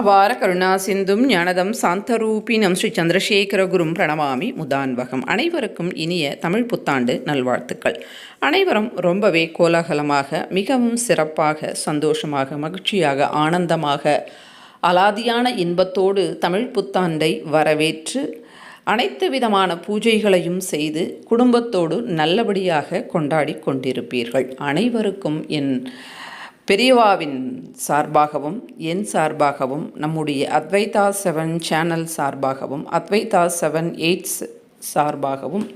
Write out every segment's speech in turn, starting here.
அபார கருணா சிந்தும் ஞானதம் சாந்தரூபினம் ஸ்ரீ சந்திரசேகரகுரும் பிரணவாமி முதான்வகம். அனைவருக்கும் இனிய தமிழ் புத்தாண்டு நல்வாழ்த்துக்கள். அனைவரும் ரொம்பவே கோலாகலமாக மிகவும் சிறப்பாக சந்தோஷமாக மகிழ்ச்சியாக ஆனந்தமாக அலாதியான இன்பத்தோடு தமிழ் புத்தாண்டை வரவேற்று அனைத்து விதமான பூஜைகளையும் செய்து குடும்பத்தோடு நல்லபடியாக கொண்டாடி கொண்டிருப்பீர்கள். அனைவருக்கும் என் பெரியவாவின் சார்பாகவும் என் சார்பாகவும் நம்முடைய அத்வைதா செவன் சேனல் சார்பாகவும் அத்வைதா செவன் எயிட்ஸ் சார்பாகவும்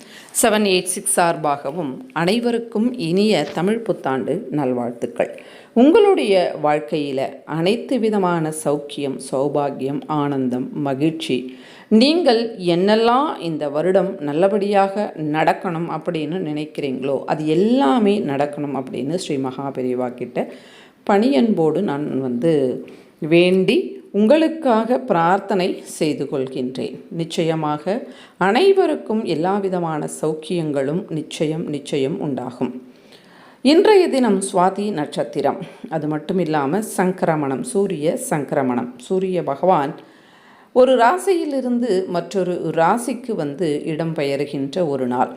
செவன் எயிட் சிக்ஸ் சார்பாகவும் அனைவருக்கும் இனிய தமிழ் புத்தாண்டு நல்வாழ்த்துக்கள். உங்களுடைய வாழ்க்கையில் அனைத்து விதமான சௌக்கியம் சௌபாகியம் ஆனந்தம் மகிழ்ச்சி நீங்கள் என்னெல்லாம் இந்த வருடம் நல்லபடியாக நடக்கணும் அப்படின்னு நினைக்கிறீங்களோ அது எல்லாமே நடக்கணும் அப்படின்னு ஸ்ரீ மகாபெரிவா கிட்ட பணியன்போடு நான் வந்து வேண்டி உங்களுக்காக பிரார்த்தனை செய்து கொள்கின்றேன். நிச்சயமாக அனைவருக்கும் எல்லா விதமான சௌக்கியங்களும் நிச்சயம் நிச்சயம் உண்டாகும். இன்றைய தினம் சுவாதி நட்சத்திரம். அது மட்டும் இல்லாமல் சங்கிரமணம் சூரிய சங்கிரமணம். சூரிய பகவான் ஒரு ராசியிலிருந்து மற்றொரு ராசிக்கு வந்து இடம்பெயர்கின்ற ஒரு நாள்.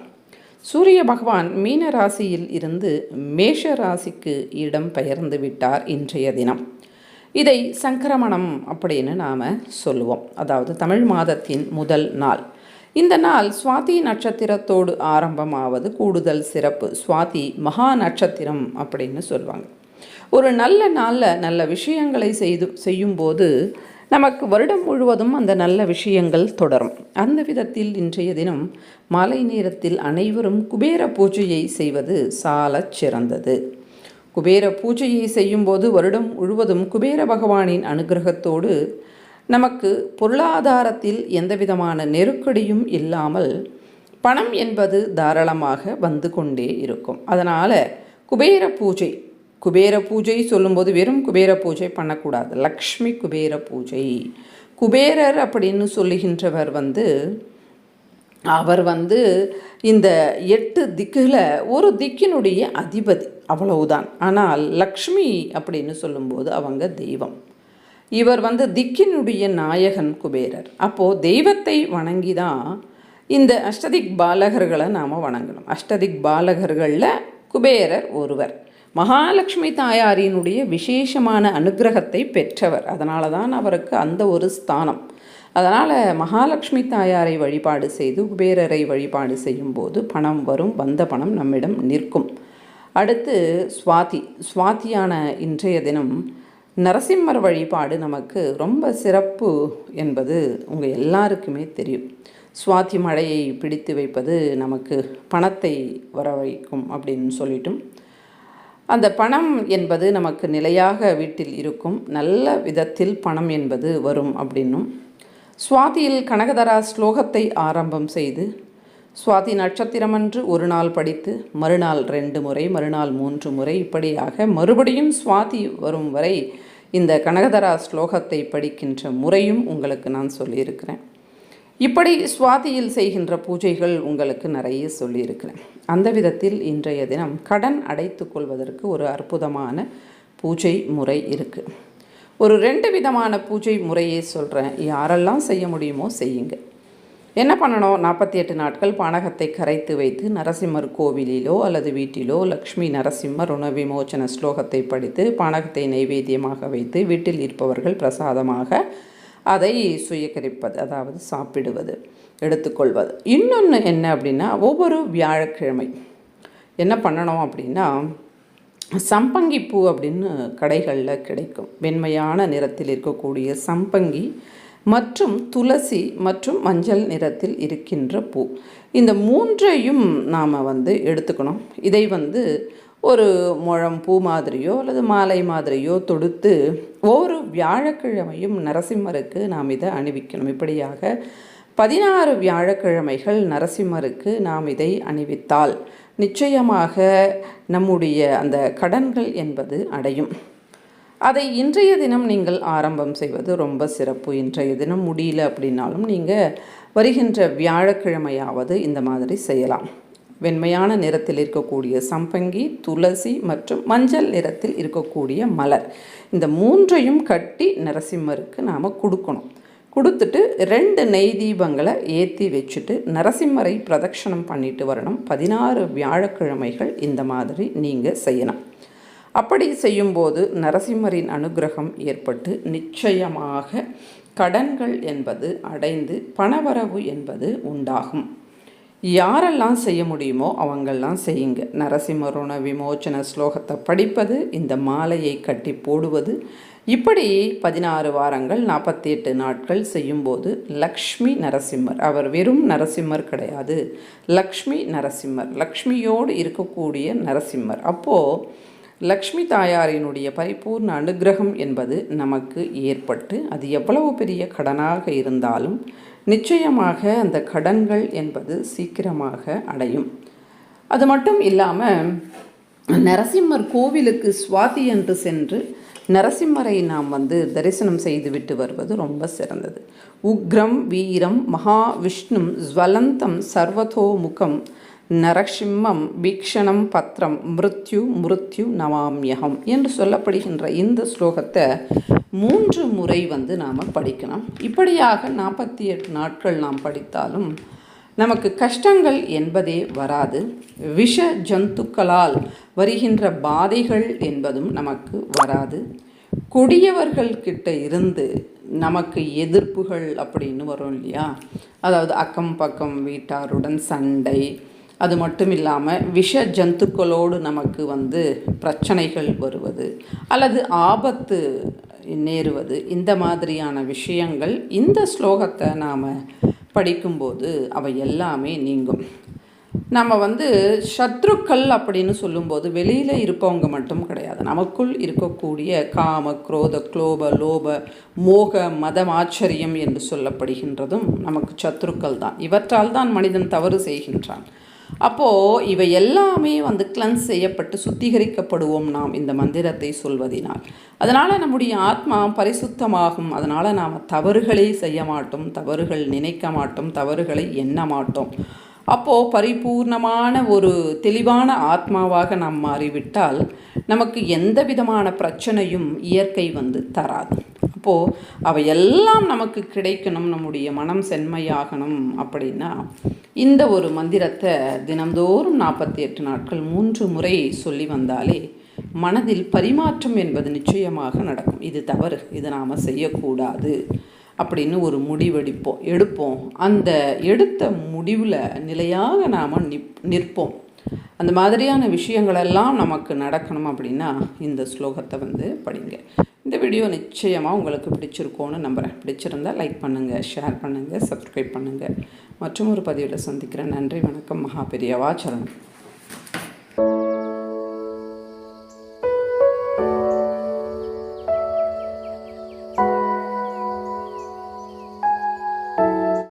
சூரிய பகவான் மீன ராசியில் இருந்து மேஷ ராசிக்கு இடம் பெயர்ந்து விட்டார் இன்றைய தினம். இதை சங்கிரமணம் அப்படின்னு நாம் சொல்லுவோம். அதாவது தமிழ் மாதத்தின் முதல் நாள். இந்த நாள் சுவாதி நட்சத்திரத்தோடு ஆரம்பமாவது கூடுதல் சிறப்பு. சுவாதி மகா நட்சத்திரம் அப்படின்னு சொல்லுவாங்க ஒரு நல்ல நாளில் நல்ல விஷயங்களை செய்து செய்யும்போது நமக்கு வருடம் முழுவதும் அந்த நல்ல விஷயங்கள் தொடரும். அந்த விதத்தில் இன்றைய தினம் மாலை நேரத்தில் அனைவரும் குபேர பூஜையை செய்வது சாலச் சிறந்தது. குபேர பூஜையை செய்யும்போது வருடம் முழுவதும் குபேர பகவானின் அனுகிரகத்தோடு நமக்கு பொருளாதாரத்தில் எந்தவிதமான நெருக்கடியும் இல்லாமல் பணம் என்பது தாராளமாக வந்து கொண்டே இருக்கும். அதனால் குபேர பூஜை குபேர பூஜை சொல்லும்போது வெறும் குபேர பூஜை பண்ணக்கூடாது. லக்ஷ்மி குபேர பூஜை. குபேரர் அப்படின்னு சொல்லுகின்றவர் வந்து அவர் வந்து இந்த எட்டு திக்கில் ஒரு திக்கினுடைய அதிபதி. அவ்வளவுதான். ஆனால் லக்ஷ்மி அப்படின்னு சொல்லும்போது அவங்க தெய்வம். இவர் வந்து திக்கினுடைய நாயகன் குபேரர். அப்போது தெய்வத்தை வணங்கி தான் இந்த அஷ்டதிக் பாலகர்களை நாம் வணங்கணும். அஷ்டதிக் பாலகர்களில் குபேரர் ஒருவர். மகாலட்சுமி தாயாரினுடைய விசேஷமான அனுகிரகத்தை பெற்றவர். அதனால தான் அவருக்கு அந்த ஒரு ஸ்தானம். அதனால் மகாலட்சுமி தாயாரை வழிபாடு செய்து குபேரரை வழிபாடு செய்யும்போது பணம் வரும் வந்த பணம் நம்மிடம் நிற்கும். அடுத்து சுவாதி. சுவாதியான இன்றைய தினம் நரசிம்மர் வழிபாடு நமக்கு ரொம்ப சிறப்பு என்பது உங்கள் எல்லாருக்குமே தெரியும். சுவாதி மழையை பிடித்து வைப்பது நமக்கு பணத்தை வர வைக்கும் அப்படின்னு சொல்லிட்டும் அந்த பணம் என்பது நமக்கு நிலையாக வீட்டில் இருக்கும். நல்ல விதத்தில் பணம் என்பது வரும் அப்படின்னும். சுவாதியில் கனகதரா ஸ்லோகத்தை ஆரம்பம் செய்து சுவாதி நட்சத்திரமன்று ஒரு நாள் படித்து மறுநாள் ரெண்டு முறை மறுநாள் மூன்று முறை இப்படியாக மறுபடியும் சுவாதி வரும் வரை இந்த கனகதரா ஸ்லோகத்தை படிக்கின்ற முறையும் உங்களுக்கு நான் சொல்லியிருக்கிறேன். இப்படி சுவாதியில் செய்கின்ற பூஜைகள் உங்களுக்கு நிறைய சொல்லியிருக்கிறேன். அந்த விதத்தில் இன்றைய தினம் கடன் அடைத்து கொள்வதற்கு ஒரு அற்புதமான பூஜை முறை இருக்குது ஒரு ரெண்டு விதமான பூஜை முறையை சொல்கிறேன் யாரெல்லாம் செய்ய முடியுமோ செய்யுங்க. என்ன பண்ணணும்? நாற்பத்தி எட்டு நாட்கள் பானகத்தை கரைத்து வைத்து நரசிம்மர் கோவிலிலோ அல்லது வீட்டிலோ லக்ஷ்மி நரசிம்மர் ருண விமோச்சன ஸ்லோகத்தை படித்து பானகத்தை நைவேத்தியமாக வைத்து வீட்டில் இருப்பவர்கள் பிரசாதமாக அதை சுயகரிப்பது அதாவது சாப்பிடுவது எடுத்துக்கொள்வது. இன்னொன்று என்ன அப்படின்னா ஒவ்வொரு வியாழக்கிழமை என்ன பண்ணணும் அப்படின்னா சம்பங்கி பூ அப்படின்னு கடைகளில் கிடைக்கும். வெண்மையான நிறத்தில் இருக்கக்கூடிய சம்பங்கி மற்றும் துளசி மற்றும் மஞ்சள் நிறத்தில் இருக்கின்ற பூ. இந்த மூன்றையும் நாம் வந்து எடுத்துக்கணும். இதை வந்து ஒரு முழம் பூ மாதிரியோ அல்லது மாலை மாதிரியோ தொடுத்து ஒவ்வொரு வியாழக்கிழமையும் நரசிம்மருக்கு நாம் இதை அணிவிக்கணும். இப்படியாக பதினாறு வியாழக்கிழமைகள் நரசிம்மருக்கு நாம் இதை அணிவித்தால் நிச்சயமாக நம்முடைய அந்த கடன்கள் என்பது அடையும். அதை இன்றைய தினம் நீங்கள் ஆரம்பம் செய்வது ரொம்ப சிறப்பு. இன்றைய தினம் முடியல அப்படின்னாலும் நீங்கள் வருகின்ற வியாழக்கிழமையாவது இந்த மாதிரி செய்யலாம். வெண்மையான நிறத்தில் இருக்கக்கூடிய சம்பங்கி துளசி மற்றும் மஞ்சள் நிறத்தில் இருக்கக்கூடிய மலர். இந்த மூன்றையும் கட்டி நரசிம்மருக்கு நாம் கொடுக்கணும். கொடுத்துட்டு ரெண்டு நெய் தீபங்களை ஏற்றி வச்சுட்டு நரசிம்மரை பிரதட்சணம் பண்ணிட்டு வரணும். பதினாறு வியாழக்கிழமைகள் இந்த மாதிரி நீங்கள் செய்யணும் அப்படி செய்யும்போது நரசிம்மரின் அனுகிரகம் ஏற்பட்டு நிச்சயமாக கடன்கள் என்பது அடைந்து பணவரவு என்பது உண்டாகும். யாரெல்லாம் செய்ய முடியுமோ அவங்கெல்லாம் செய்யுங்க. நரசிம்மருண விமோச்சன ஸ்லோகத்தை படிப்பது இந்த மாலையை கட்டி போடுவது இப்படி பதினாறு வாரங்கள் நாற்பத்தி எட்டு நாட்கள் செய்யும்போது லக்ஷ்மி நரசிம்மர். அவர் வெறும் நரசிம்மர் கிடையாது. லக்ஷ்மி நரசிம்மர். லக்ஷ்மியோடு இருக்கக்கூடிய நரசிம்மர். அப்போது லக்ஷ்மி தாயாரினுடைய பரிபூர்ண அனுகிரகம் என்பது நமக்கு ஏற்பட்டு அது எவ்வளவு பெரிய கடனாக இருந்தாலும் நிச்சயமாக அந்த கடன்கள் என்பது சீக்கிரமாக அடையும். அது மட்டும் இல்லாமல் நரசிம்மர் கோவிலுக்கு சுவாதி என்று சென்று நரசிம்மரை நாம் வந்து தரிசனம் செய்துவிட்டு வருவது ரொம்ப சிறந்தது. உக்ரம் வீரம் மகாவிஷ்ணும் ஜுவலந்தம் சர்வதோமுகம் நரசிம்மம் பீக்ஷணம் பத்திரம் மிருத்யு மிருத்யு நவாமியகம் என்று சொல்லப்படுகின்ற இந்த ஸ்லோகத்தை மூன்று முறை வந்து நாம் படிக்கணும். இப்படியாக நாற்பத்தி எட்டு நாட்கள் நாம் படித்தாலும் நமக்கு கஷ்டங்கள் என்பதே வராது. விஷ ஜந்துக்களால் வருகின்ற பாதைகள் என்பதும் நமக்கு வராது. கொடியவர்கள் கிட்ட இருந்து நமக்கு எதிர்ப்புகள் அப்படின்னு வரும் இல்லையா? அதாவது அக்கம் பக்கம் வீட்டாருடன் சண்டை அது மட்டும் இல்லாமல் விஷ ஜந்துக்களோடு நமக்கு வந்து பிரச்சனைகள் வருவது அல்லது ஆபத்து நேருவது. இந்த மாதிரியான விஷயங்கள் இந்த ஸ்லோகத்தை நாம் படிக்கும்போது அவை எல்லாமே நீங்கும். நம்ம வந்து சத்ருக்கள் அப்படின்னு சொல்லும்போது வெளியில் இருப்பவங்க மட்டும் கிடையாது. நமக்குள் இருக்கக்கூடிய காம குரோத குளோப லோப மோக மதம் ஆச்சரியம் என்று சொல்லப்படுகின்றதும் நமக்கு சத்ருக்கள் தான். இவற்றால் தான் மனிதன் தவறு செய்கின்றான். அப்போது இவை எல்லாமே வந்து கிளன்ஸ் செய்யப்பட்டு சுத்திகரிக்கப்படுவோம் நாம் இந்த மந்திரத்தை சொல்வதினால். அதனால் நம்முடைய ஆத்மா பரிசுத்தமாகும். அதனால் நாம் தவறுகளே செய்ய மாட்டோம் தவறுகள் நினைக்க மாட்டோம் தவறுகளை எண்ண மாட்டோம். அப்போது பரிபூர்ணமான ஒரு தெளிவான ஆத்மாவாக நாம் மாறிவிட்டால் நமக்கு எந்த விதமான பிரச்சனையும் இயற்கை வந்து தராது. அப்போது அவையெல்லாம் நமக்கு கிடைக்கணும் நம்முடைய மனம் செம்மையாகணும் அப்படின்னா இந்த ஒரு மந்திரத்தை தினந்தோறும் நாற்பத்தி எட்டு நாட்கள் மூன்று முறை சொல்லி வந்தாலே மனதில் பரிமாற்றம் என்பது நிச்சயமாக நடக்கும். இது தவறு இதை நாம் செய்யக்கூடாது அப்படின்னு ஒரு முடிவெடுப்போம் எடுப்போம். அந்த எடுத்த முடிவில் நிலையாக நாம் நிப் நிற்போம். அந்த மாதிரியான விஷயங்களெல்லாம் நமக்கு நடக்கணும் அப்படின்னா இந்த ஸ்லோகத்தை வந்து படிங்க. இந்த வீடியோ நிச்சயமாக உங்களுக்கு பிடிச்சிருக்கோன்னு நம்புகிறேன் பிடிச்சிருந்தால் லைக் பண்ணுங்கள் ஷேர் பண்ணுங்கள் சப்ஸ்கிரைப் பண்ணுங்கள் மற்றும் ஒரு பதிவில் சந்திக்கிறேன். நன்றி வணக்கம். மகா பெரியவா சரணம்.